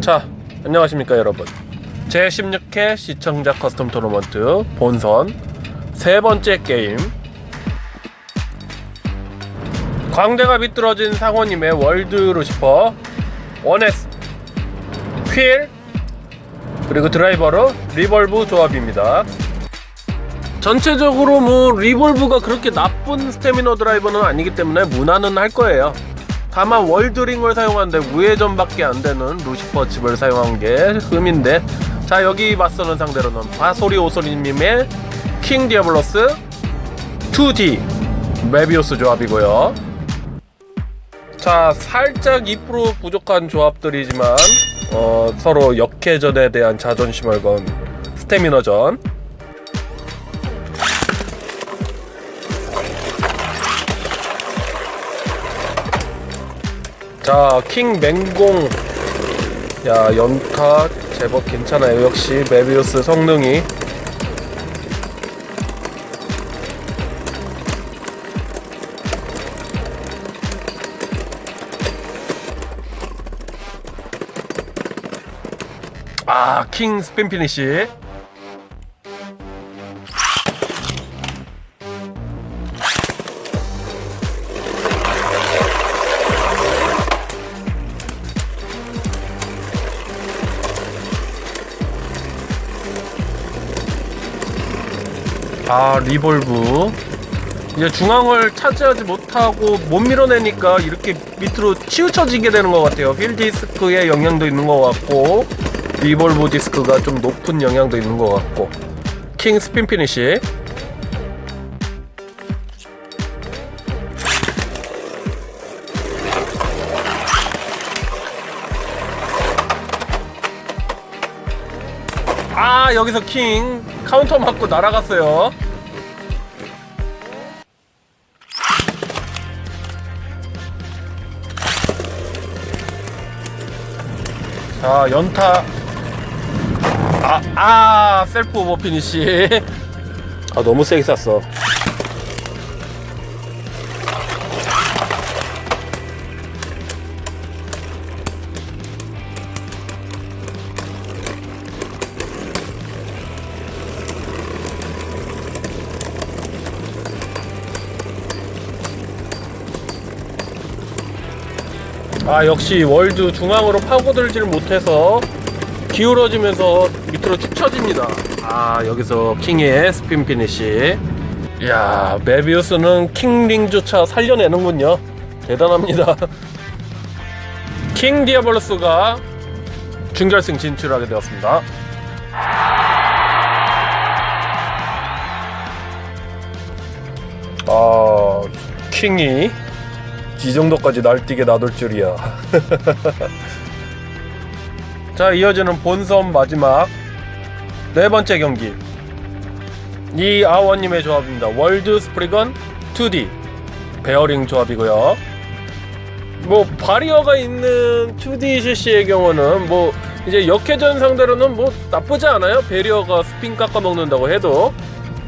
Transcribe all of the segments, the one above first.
자, 안녕하십니까 여러분. 제16회 시청자 커스텀 토너먼트 본선 세 번째 게임. 광대가 비뚤어진 상호님의 월드 루시퍼 원에스 휠 그리고 드라이버로 리볼브 조합입니다. 전체적으로 뭐 리볼브가 그렇게 나쁜 스태미너 드라이버는 아니기 때문에 무난은 할 거예요. 다만 월드링을 사용하는데 우회전밖에 안 되는 루시퍼 칩을 사용한 게 흠인데 자 여기 맞서는 상대로는 바소리 오소리님의 킹 디아블로스 2D 메비우스 조합이고요. 자 살짝 2% 부족한 조합들이지만 어, 서로 역회전에 대한 자존심을 건 스태미너전 자, 킹 맹공. 야, 연카 제법 괜찮아요. 역시 메비우스 성능이. 아, 킹 스핀 피니시. 아 리볼브. 이제 중앙을 차지하지 못하고 못 밀어내니까 이렇게 밑으로 치우쳐지게 되는 것 같아요. 휠 디스크의 영향도 있는 것 같고 리볼브 디스크가 좀 높은 영향도 있는 것 같고. 킹 스핀 피니시 아 여기서 킹 카운터 맞고 날아갔어요. 자 연타. 아, 아 셀프 오버 피니시. 아 너무 세게 쐈어 아 역시 월드 중앙으로 파고들지를 못해서 기울어지면서 밑으로 축 처집니다. 아 여기서 킹의 스핀 피니시. 이야 메비우스는 킹링조차 살려내는군요. 대단합니다. 킹 디아블로스가 준결승 진출하게 되었습니다. 아 킹이 이 정도까지 날뛰게 놔둘 줄이야. 자, 이어지는 본선 마지막 네 번째 경기. 이 아원님의 조합입니다. 월드 스프리건 2D 베어링 조합이고요. 뭐 바리어가 있는 2D CC의 경우는 뭐 이제 역회전 상대로는 뭐 나쁘지 않아요. 베리어가 스핀 깎아 먹는다고 해도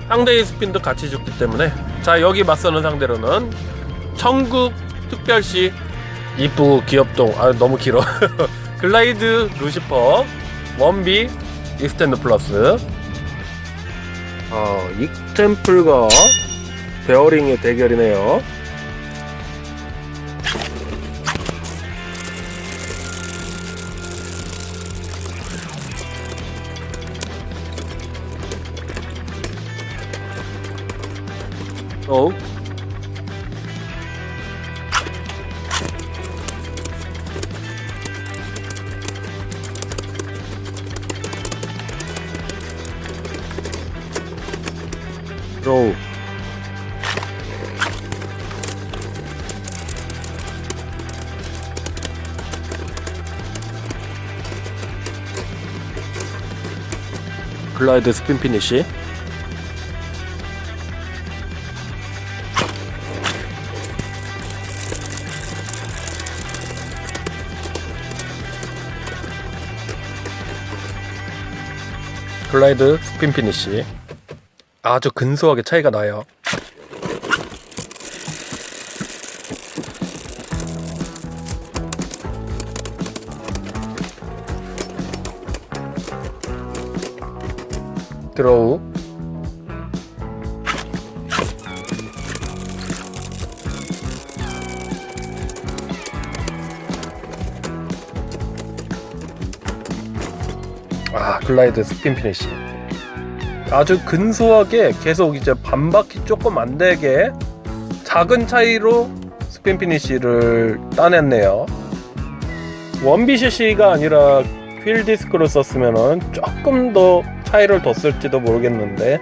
상대의 스핀도 같이 죽기 때문에 자 여기 맞서는 상대로는 천국 특별시. 이쁘고 귀엽동. 아 너무 길어. 글라이드 루시퍼 원비 익스텐드 플러스. 어 익템플과 베어링의 대결이네요. 어 로우 글라이드 스핀 피니시 글라이드 스핀 피니시 아주 근소하게 차이가 나요. 드로우 아 글라이드 스핀 피니쉬 아주 근소하게 계속 이제 반바퀴 조금 안 되게 작은 차이로 스핀 피니시를 따냈네요 원비시시가 아니라 휠 디스크로 썼으면 조금 더 차이를 뒀을지도 모르겠는데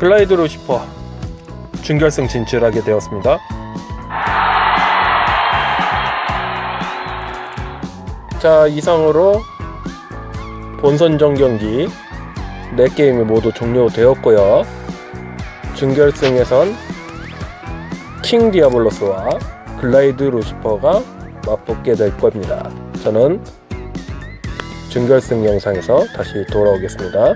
글라이드 루시퍼 준결승 진출하게 되었습니다. 자 이상으로 본선 전 경기 4게임이 모두 종료되었고요. 준결승에선 킹 디아블로스와 글라이드 루시퍼가 맞붙게 될 겁니다. 저는 준결승 영상에서 다시 돌아오겠습니다.